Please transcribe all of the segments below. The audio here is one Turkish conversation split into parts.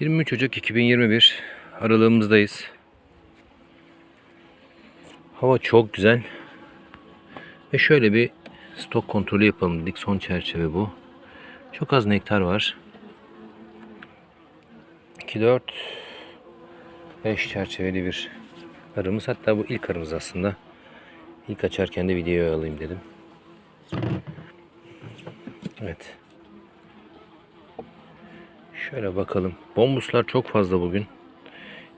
23 Ocak 2021 aralığımızdayız. Hava çok güzel. Ve şöyle bir stok kontrolü yapalım dedik. Son çerçeve bu. Çok az nektar var. 2, 4, 5 çerçeveli bir arımız. Hatta bu ilk arımız aslında. İlk açarken de videoya alayım dedim. Evet. Şöyle bakalım. Bombuslar çok fazla bugün.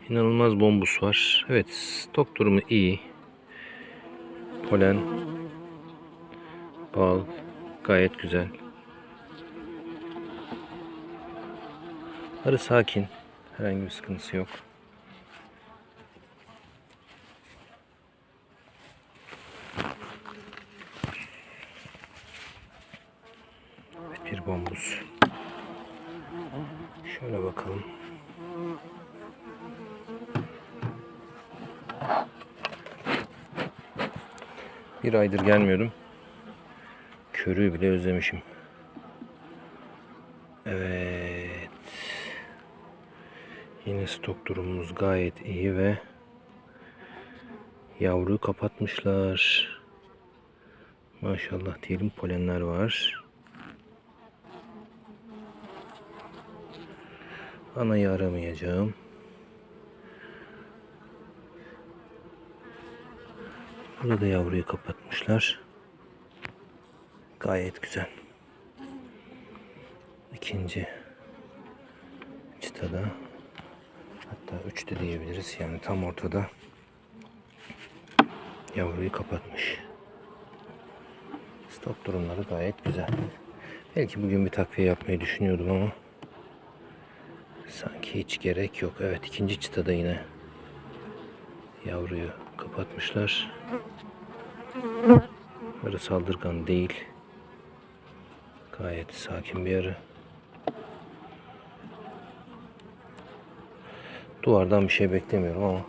İnanılmaz bombus var. Evet stok durumu iyi. Polen, bal gayet güzel. Arı sakin. Herhangi bir sıkıntısı yok. Bir bombus. Şöyle bakalım. Bir aydır gelmiyordum. Körüğü bile özlemişim. Evet. Yine stok durumumuz gayet iyi ve yavruyu kapatmışlar. Maşallah diyelim polenler var. Anayı aramayacağım. Burada da yavruyu kapatmışlar. Gayet güzel. İkinci çıtada hatta üçte diyebiliriz. Yani tam ortada yavruyu kapatmış. Stok durumları gayet güzel. Belki bugün bir takviye yapmayı düşünüyordum ama sanki hiç gerek yok. Evet ikinci çıtada yine yavruyu kapatmışlar. Arı saldırgan değil. Gayet sakin bir arı. Duvardan bir şey beklemiyorum ama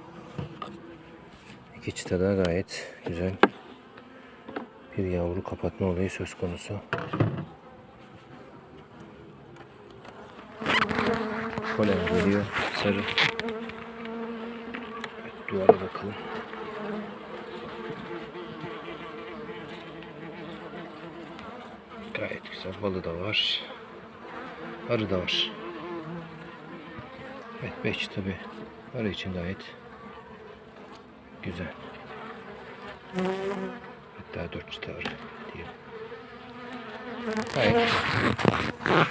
iki çıtada gayet güzel bir yavru kapatma olayı söz konusu. Polen geliyor. Sarı. Evet, duvara bakalım. Gayet güzel. Balı da var. Arı da var. Evet 5 tabi. Arı için gayet güzel. Hatta 4 çıta arı diyelim. Gayet güzel.